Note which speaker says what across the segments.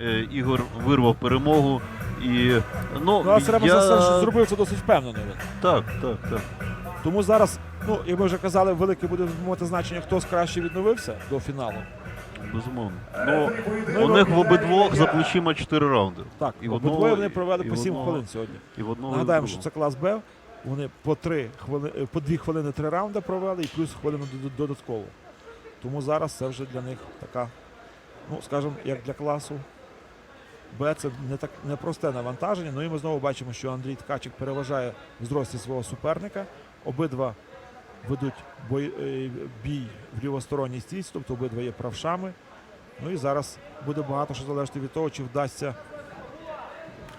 Speaker 1: Е, Ігор вирвав перемогу. І, ну,
Speaker 2: Ну, а треба
Speaker 1: я...
Speaker 2: сказати, зробив це досить впевнено.
Speaker 1: Так, так, так.
Speaker 2: Тому зараз, ну, як ми вже казали, велике буде мати значення, хто краще відновився до фіналу.
Speaker 1: Безумовно. Ну,
Speaker 2: Ну,
Speaker 1: у них в обидвох за плечима 4 раунди.
Speaker 2: Так,
Speaker 1: І в
Speaker 2: обидвоє
Speaker 1: одного,
Speaker 2: вони провели
Speaker 1: і
Speaker 2: по
Speaker 1: в
Speaker 2: 7
Speaker 1: одного.
Speaker 2: хвилин сьогодні.
Speaker 1: І в одного,
Speaker 2: Нагадаємо, що це клас Б. Вони по три хвили... е, по дві хвилини три раунди провели і плюс хвилину додатково. Тому зараз це вже для них така, ну скажімо, як для класу Б, це не так непросте навантаження. Ну і ми знову бачимо, що Андрій Ткачик переважає в зрості свого суперника. Обидва ведуть бой... е, бій в лівосторонній стійці, тобто обидва є правшами. Ну і зараз буде багато що залежати від того, чи вдасться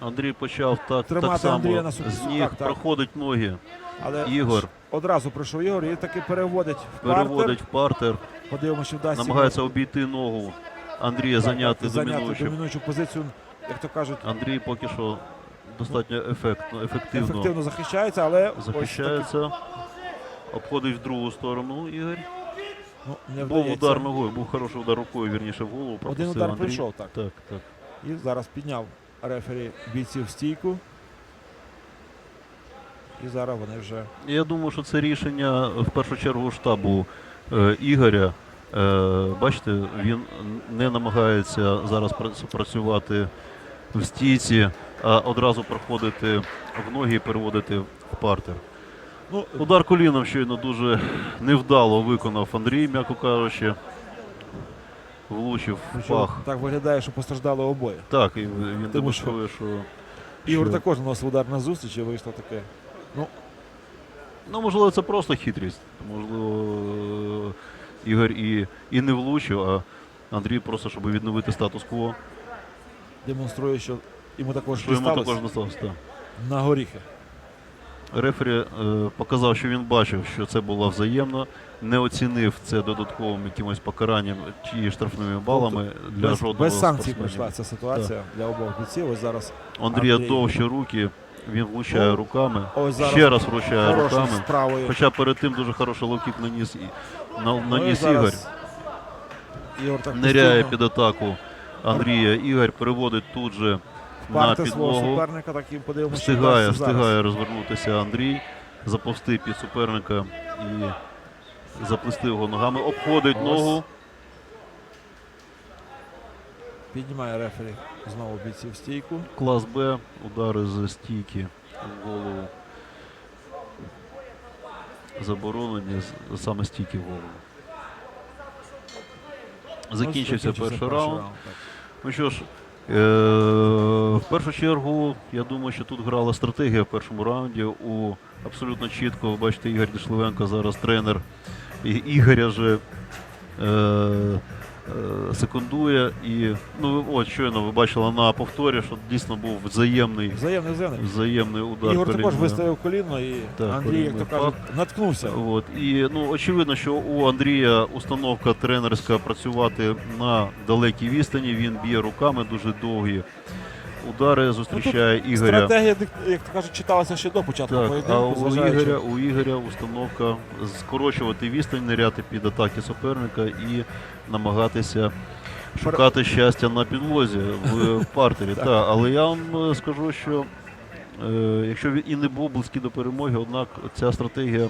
Speaker 1: Андрій почав так,
Speaker 2: Тримати
Speaker 1: так само
Speaker 2: Андрія на
Speaker 1: з ніг,
Speaker 2: так, так.
Speaker 1: проходить ноги.
Speaker 2: Але
Speaker 1: Ігор
Speaker 2: одразу прийшов Ігор і таки переводить в
Speaker 1: переводить
Speaker 2: партер.
Speaker 1: в партер,
Speaker 2: Подивимося, вдасться
Speaker 1: намагається обійти ногу Андрія зайняти домінуючу.
Speaker 2: домінуючу позицію, як то кажуть,
Speaker 1: Андрій поки що достатньо ефектно, ефективно,
Speaker 2: ефективно захищається, але ось
Speaker 1: захищається. Обходить в другу сторону Ігор.
Speaker 2: ну, не
Speaker 1: Був
Speaker 2: вдається.
Speaker 1: удар ногою, був хороший удар рукою, вірніше в голову.
Speaker 2: Один удар
Speaker 1: Андрій.
Speaker 2: прийшов, так.
Speaker 1: Так, так.
Speaker 2: І зараз підняв рефері бійців стійку. І зараз вони вже
Speaker 1: Я думаю, що це рішення в першу чергу штабу е, Ігоря. Е, бачите, він не намагається зараз працювати в стійці, а одразу проходити в ноги і переводити в партер.
Speaker 2: ну,
Speaker 1: Удар коліном щойно дуже невдало виконав Андрій, м'яко кажучи. Влучив в пах.
Speaker 2: так виглядає, що постраждали обоє.
Speaker 1: Так, і він
Speaker 2: Тому що
Speaker 1: демонструє, що.
Speaker 2: Ігор
Speaker 1: що-
Speaker 2: також наносив удар на зустріч і вийшло таке.
Speaker 1: Ну, можливо, це просто хитрість. Можливо, Ігор і, і не влучив, а Андрій просто, щоб відновити статус-кво,
Speaker 2: Демонструє, що йому також
Speaker 1: що йому також достався. так.
Speaker 2: на горіхи.
Speaker 1: Рефері е, показав, що він бачив, що це було взаємно, не оцінив це додатковим якимось покаранням чи штрафними балами для
Speaker 2: без,
Speaker 1: жодного
Speaker 2: без санкцій пройшла ця ситуація для обох бійців. Ось зараз
Speaker 1: У Андрія
Speaker 2: Андрій.
Speaker 1: довші руки, він влучає
Speaker 2: Ну,
Speaker 1: руками,
Speaker 2: ось зараз
Speaker 1: ще раз влучає
Speaker 2: хорошим
Speaker 1: руками.
Speaker 2: справою.
Speaker 1: Хоча перед тим дуже хороший локік наніс, і, на,
Speaker 2: Ну,
Speaker 1: наніс Ігор.
Speaker 2: зараз Ігор так
Speaker 1: Ниряє
Speaker 2: постійно
Speaker 1: під атаку Андрія. Ігор переводить тут же на
Speaker 2: свого
Speaker 1: підлогу.
Speaker 2: суперника, так і подивимося. що
Speaker 1: Встигає,
Speaker 2: вдасться зараз.
Speaker 1: встигає розвернутися Андрій, заповзти під суперника і заплести його ногами. Обходить
Speaker 2: Ось.
Speaker 1: ногу.
Speaker 2: Піднімає рефері знову бійців в стійку.
Speaker 1: Клас Б. Удари з стійки в голову. Заборонені саме стійки в голову. Закінчився
Speaker 2: Ось
Speaker 1: перший раунд.
Speaker 2: так.
Speaker 1: Ну що ж, е- в першу чергу, я думаю, що тут грала стратегія в першому раунді. У абсолютно чітко, ви бачите, Ігор Дішливенко зараз тренер І- Ігоря же е- секундує. І ну от щойно ви бачили на повторі, що дійсно був взаємний,
Speaker 2: Взаємний, взаємний.
Speaker 1: взаємний удар.
Speaker 2: Ігор також виставив коліно і
Speaker 1: Так,
Speaker 2: Андрій, як то кажуть, наткнувся.
Speaker 1: От і ну очевидно, що у Андрія установка тренерська працювати на далекій відстані. Він б'є руками дуже довгі удари, зустрічає Ігоря.
Speaker 2: Стратегія, як то кажуть, читалася ще до початку
Speaker 1: Так,
Speaker 2: поєдинку.
Speaker 1: а у Ігоря, у Ігоря установка скорочувати відстань, ниряти під атаки суперника і намагатися шукати щастя на підлозі в партері.
Speaker 2: Так.
Speaker 1: Та, але я вам е, скажу, що е, якщо він і не був близький до перемоги, однак ця стратегія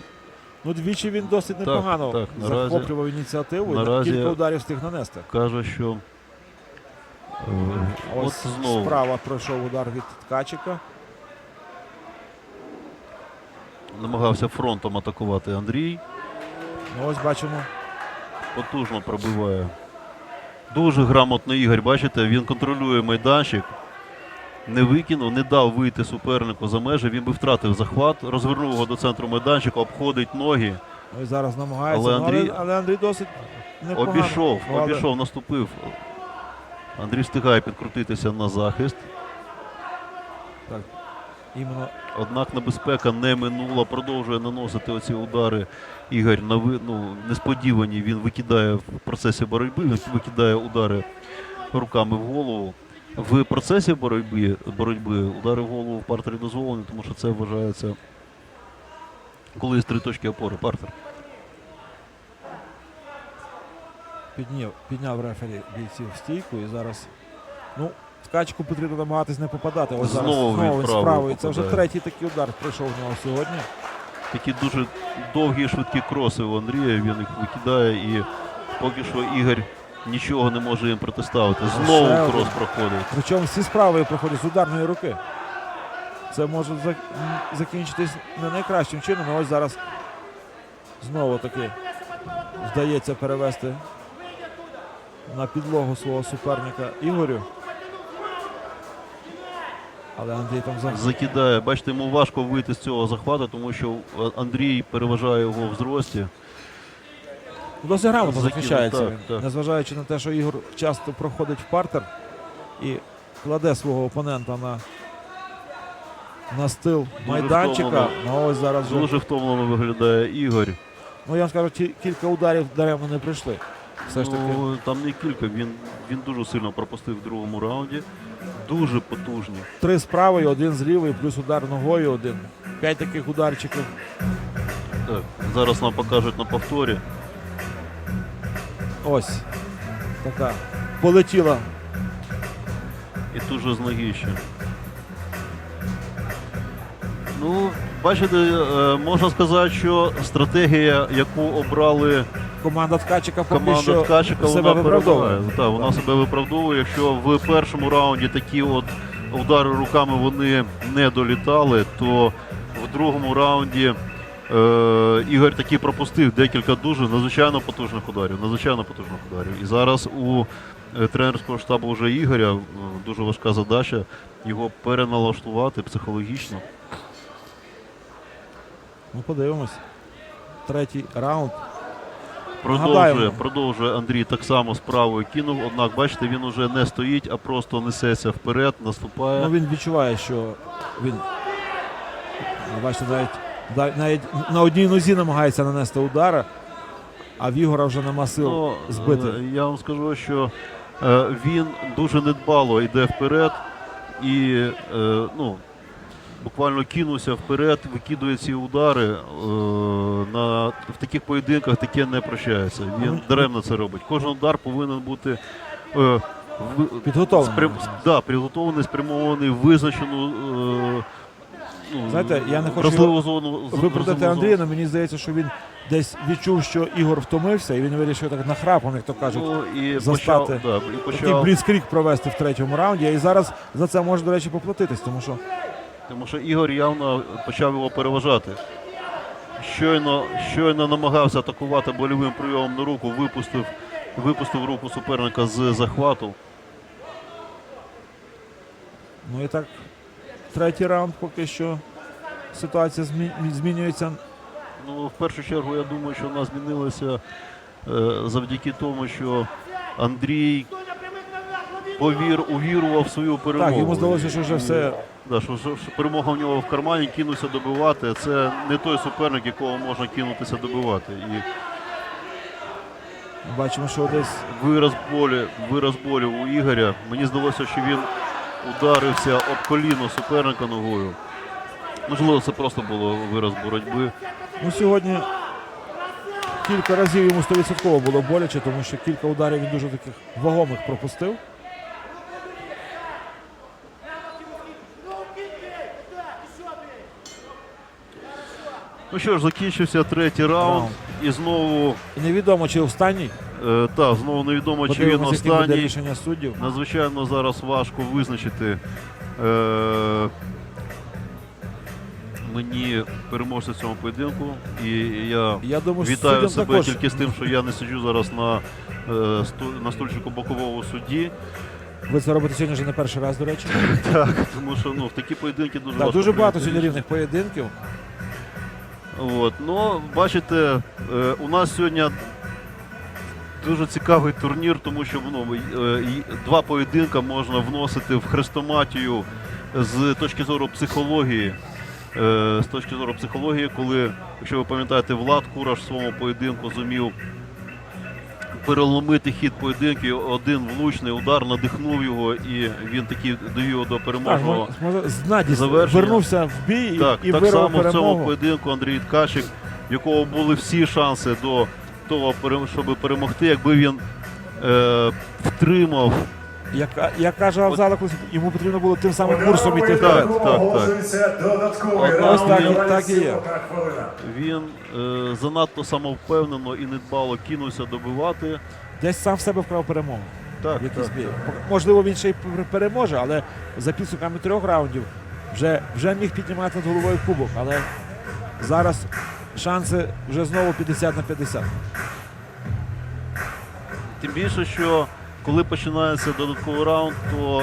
Speaker 2: Ну, двічі він досить
Speaker 1: Так,
Speaker 2: непогано
Speaker 1: так, наразі-
Speaker 2: захоплював ініціативу і
Speaker 1: наразі-
Speaker 2: кілька ударів встиг нанести.
Speaker 1: каже, що от
Speaker 2: ось
Speaker 1: знову
Speaker 2: справа пройшов удар від Ткачика.
Speaker 1: намагався фронтом атакувати Андрій.
Speaker 2: Ну, ось бачимо.
Speaker 1: Потужно пробиває. Дуже грамотно Ігор, бачите, він контролює майданчик. Не викинув, не дав вийти супернику за межі. Він би втратив захват, розвернув його до центру майданчика, обходить ноги,
Speaker 2: Ну, і зараз намагається.
Speaker 1: Але Андрій-
Speaker 2: але, але Андрій досить непогано.
Speaker 1: обійшов, обійшов, наступив. Андрій встигає підкрутитися на захист.
Speaker 2: Іменно
Speaker 1: Однак небезпека не минула, продовжує наносити оці удари. Ігор на ну, несподівані. Він викидає в процесі боротьби, він викидає удари руками в голову. В процесі боротьби, боротьби удари в голову в партері дозволені, тому що це вважається коли є три точки опори партер.
Speaker 2: Підняв, підняв рефері бійців в стійку і зараз Ну, ткачку потрібно намагатись не попадати. Ось зараз
Speaker 1: Знову він
Speaker 2: він
Speaker 1: правою
Speaker 2: справою. Це вже третій такий удар прийшов в нього сьогодні.
Speaker 1: Такі дуже довгі швидкі кроси у Андрія. Він їх викидає і поки що Ігор нічого не може їм протиставити. Знову
Speaker 2: Ще
Speaker 1: крос
Speaker 2: один.
Speaker 1: проходить.
Speaker 2: Причому всі справи проходять з ударної руки. Це може закінчитись не найкращим чином. але Ось зараз знову таки вдається перевести на підлогу свого суперника Ігорю. Але Андрій там за
Speaker 1: Закидає. Бачите, йому важко вийти з цього захвату, тому що е, Андрій переважає його в зрості.
Speaker 2: Досить грамотно захищається
Speaker 1: так,
Speaker 2: він.
Speaker 1: так.
Speaker 2: Незважаючи на те, що Ігор часто проходить в партер і кладе свого опонента на, на стил
Speaker 1: Дуже
Speaker 2: майданчика.
Speaker 1: втомлено.
Speaker 2: Ну ось зараз вже.
Speaker 1: Дуже втомлено виглядає Ігор.
Speaker 2: Ну я вам скажу, кілька ударів даремно не прийшли. Все ж таки.
Speaker 1: Ну, там не кілька. Він, він дуже сильно пропустив в другому раунді. Дуже потужні.
Speaker 2: Три з правої, один з лівої, плюс удар ногою один. П'ять таких ударчиків.
Speaker 1: Так, зараз нам покажуть на повторі.
Speaker 2: Ось. Така. Полетіла.
Speaker 1: І тут же з ноги ще. Ну, бачите, е, можна сказати, що стратегія, яку обрали
Speaker 2: Команда ткачика поки
Speaker 1: команда
Speaker 2: що
Speaker 1: Ткачика,
Speaker 2: себе
Speaker 1: вона
Speaker 2: виправдовує.
Speaker 1: перемагає. Так, вона себе виправдовує. Якщо в першому раунді такі от удари руками вони не долітали, то в другому раунді е, Ігор таки пропустив декілька дуже надзвичайно потужних ударів. Надзвичайно потужних ударів. І зараз у е, тренерського штабу вже Ігоря е, дуже важка задача його переналаштувати психологічно.
Speaker 2: Ну, подивимось. Третій раунд.
Speaker 1: Продовжує, продовжує Андрій так само справою кинув. Однак, бачите, він уже не стоїть, а просто несеться вперед, наступає.
Speaker 2: Ну, він відчуває, що він. Бачите, навіть, навіть на одній нозі намагається нанести удари, а в Ігора вже нема сил
Speaker 1: Ну,
Speaker 2: збити.
Speaker 1: е, Я вам скажу, що е, він дуже недбало йде вперед і е, ну, буквально кинувся вперед, викидує ці удари. Е, на, в таких поєдинках таке не прощається. Він
Speaker 2: Ну,
Speaker 1: даремно це робить. Кожен удар повинен бути. Е, в-
Speaker 2: Підготовлений.
Speaker 1: спрям- да, підготовлений, спрямований в визначену. Е, ну,
Speaker 2: Знаєте, я не хочу
Speaker 1: вразливу зону.
Speaker 2: Виправдати Андрія, але мені здається, що він десь відчув, що Ігор втомився, і він вирішив так нахрапом, як то кажуть.
Speaker 1: Ну, і
Speaker 2: застати.
Speaker 1: почав, да, і
Speaker 2: Такий бліцкрік провести в третьому раунді, і зараз за це може, до речі, поплатитись, тому що
Speaker 1: Тому що Ігор явно почав його переважати. Щойно, щойно намагався атакувати больовим прийомом на руку, випустив, випустив руку суперника з захвату.
Speaker 2: ну і так, третій раунд поки що ситуація змі- змінюється.
Speaker 1: Ну, в першу чергу, я думаю, що вона змінилася е, завдяки тому, що Андрій повір, увірував свою перемогу.
Speaker 2: Так, йому здалося, що вже все.
Speaker 1: Да, що, що, що перемога в нього в кармані, кинувся добивати. Це не той суперник, якого можна кинутися добивати. І
Speaker 2: Бачимо, що десь
Speaker 1: вираз болі, вираз болю у Ігоря. Мені здалося, що він ударився об коліно суперника ногою. Можливо, це просто було вираз боротьби.
Speaker 2: ну, сьогодні кілька разів йому 100% було боляче, тому що кілька ударів він дуже таких вагомих пропустив.
Speaker 1: Ну що ж, закінчився третій раунд.
Speaker 2: Раунд.
Speaker 1: І знову,
Speaker 2: І невідомо, чи останній.
Speaker 1: е, та, знову невідомо, чи він
Speaker 2: Подивимося, яке буде
Speaker 1: останній.
Speaker 2: рішення суддів.
Speaker 1: Надзвичайно зараз важко визначити е, мені переможця в цьому поєдинку. І я
Speaker 2: Я думаю, що
Speaker 1: вітаю
Speaker 2: суддям
Speaker 1: себе
Speaker 2: також
Speaker 1: тільки з тим, що я не сиджу зараз на, е, сту- на стульчику бокового судді.
Speaker 2: ви це робите сьогодні вже не перший раз, до речі.
Speaker 1: Так, тому що ну, в такі поєдинки дуже
Speaker 2: Так,
Speaker 1: важко
Speaker 2: дуже багато
Speaker 1: прийняти
Speaker 2: сьогодні рівних поєдинків.
Speaker 1: От. Ну, бачите, е, у нас сьогодні дуже цікавий турнір, тому що ну, е, два поєдинка можна вносити в хрестоматію з точки зору психології. Е, З точки зору психології, коли, якщо ви пам'ятаєте, Влад Кураш в своєму поєдинку зумів переломити хід поєдинки, один влучний удар надихнув його, і він таки довів до переможного. Завершення.
Speaker 2: вернувся в бій і,
Speaker 1: Так,
Speaker 2: і
Speaker 1: так
Speaker 2: само
Speaker 1: само в цьому поєдинку Андрій Ткачик, в якого були всі шанси до того, щоб перемогти, якби він е, втримав
Speaker 2: Як, як каже Авзала, йому потрібно було тим самим курсом іти
Speaker 1: Так,
Speaker 2: вперед.
Speaker 1: так, так.
Speaker 3: Оголошується додатковий
Speaker 1: Ось
Speaker 2: так і- так і є.
Speaker 1: Він е, занадто самовпевнено і недбало кинувся добивати.
Speaker 2: Десь сам в себе вкрав перемогу.
Speaker 1: Так,
Speaker 2: мірі.
Speaker 1: так.
Speaker 2: Можливо, він ще й пер- переможе, але за підсумками трьох раундів вже, вже міг піднімати над головою кубок. Але зараз шанси вже знову 50 на 50.
Speaker 1: Тим більше, що коли починається додатковий раунд, то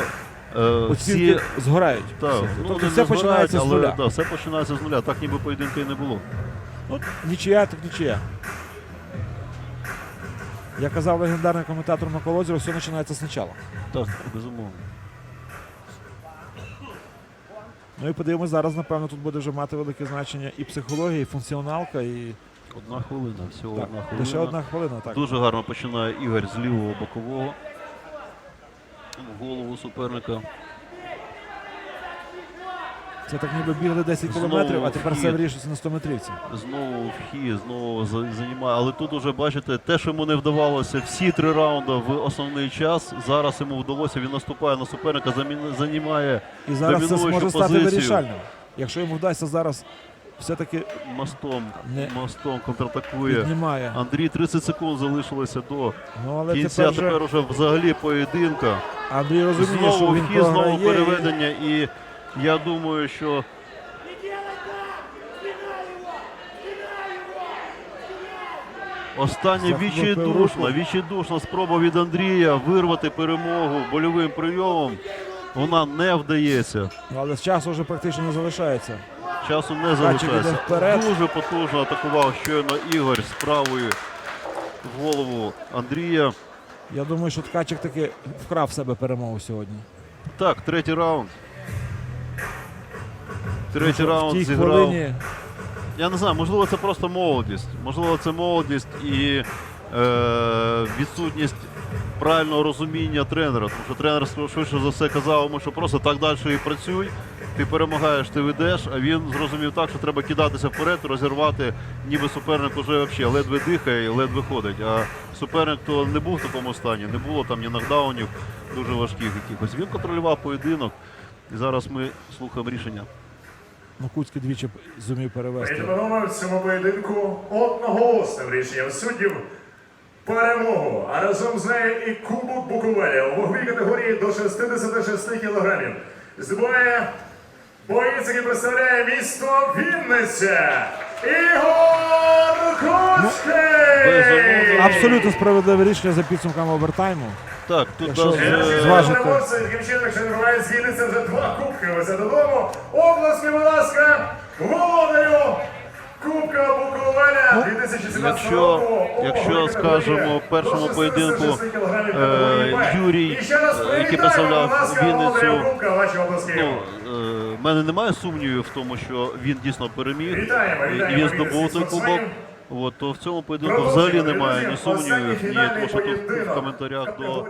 Speaker 1: е,
Speaker 2: Оцінки
Speaker 1: всі
Speaker 2: згорають.
Speaker 1: так,
Speaker 2: Всі.
Speaker 1: ну,
Speaker 2: тобто
Speaker 1: не
Speaker 2: все
Speaker 1: згорають,
Speaker 2: починається з нуля.
Speaker 1: Да, все починається з нуля. Так ніби поєдинка і не було.
Speaker 2: Ну, нічия, так нічия. Як казав легендарний коментатор Маколозєв, все починається спочатку.
Speaker 1: Так, безумовно.
Speaker 2: Ну і подивимось, зараз, напевно, тут буде вже мати велике значення і психологія, і функціоналка, і
Speaker 1: Одна хвилина, всього
Speaker 2: так,
Speaker 1: одна хвилина.
Speaker 2: лише одна хвилина. Так.
Speaker 1: Дуже гарно починає Ігор з лівого бокового. В голову суперника.
Speaker 2: Це так ніби бігли 10
Speaker 1: Знову
Speaker 2: кілометрів, а тепер все вирішується на 100 метрівці.
Speaker 1: Знову вхід, знову за- займає. Але тут уже бачите, те, що йому не вдавалося всі три раунди в основний час. Зараз йому вдалося. Він наступає на суперника, займає
Speaker 2: І зараз це
Speaker 1: Домінуючу
Speaker 2: зможе стати вирішальним. Якщо йому вдасться зараз все-таки
Speaker 1: мостом,
Speaker 2: Не.
Speaker 1: мостом контратакує.
Speaker 2: піднімає.
Speaker 1: Андрій 30 секунд залишилося до
Speaker 2: Ну але
Speaker 1: кінця.
Speaker 2: тепер,
Speaker 1: Тепер
Speaker 2: вже
Speaker 1: взагалі поєдинка.
Speaker 2: Андрій розуміє, що він
Speaker 1: вхід, знову переведення. І я думаю, що Остання
Speaker 2: Захлопив
Speaker 1: відчайдушна, відчайдушна спроба від Андрія вирвати перемогу больовим прийомом. Вона не вдається.
Speaker 2: Ну, Але з часу вже практично не залишається.
Speaker 1: Часу не залишається. Дуже потужно атакував щойно Ігор з правої в голову Андрія.
Speaker 2: Я думаю, що Ткачик таки вкрав в себе перемогу сьогодні.
Speaker 1: Так, третій раунд. Третій раунд зіграв.
Speaker 2: хвилині
Speaker 1: Я не знаю, можливо, це просто молодість. Можливо, це молодість і е, відсутність правильного розуміння тренера. Тому що тренер швидше за все казав йому, що просто так далі і працюй. Ти перемагаєш, ти ведеш, а він зрозумів так, що треба кидатися вперед, розірвати, ніби суперник уже взагалі ледве дихає і ледве ходить. А суперник то не був в такому стані, не було там ні нокдаунів дуже важких якихось. Він контролював поєдинок. І зараз ми слухаємо рішення.
Speaker 2: ну, Куцький двічі зумів перевести.
Speaker 3: Відповімо в цьому поєдинку одноголосним рішенням суддів перемогу, а разом з нею і Кубок Буковеля у ваговій категорії до 66 кілограмів. Здобуває який представляє місто Вінниця. Ігор Куцький!
Speaker 1: безумовно.
Speaker 2: Абсолютно справедливе рішення за підсумками овертайму.
Speaker 1: Так, тут
Speaker 2: Якщо
Speaker 1: нас,
Speaker 2: вже
Speaker 1: е,
Speaker 2: зважити.
Speaker 3: Не буває звільниться вже два кубки. Везе додому. Обласки, будь ласка, володарю Кубка Буковеля 2017
Speaker 1: якщо- якщо, скажемо, в першому поєдинку,
Speaker 3: 66 кілограмів категорії Б.
Speaker 1: е, Юрій, е, який представляв Вінницю. Ну, е, в мене немає сумнівів в тому, що він дійсно переміг і він здобув той кубок. От, то в цьому поєдинку взагалі немає ні сумнівів, ні тому, що тут в коментарях до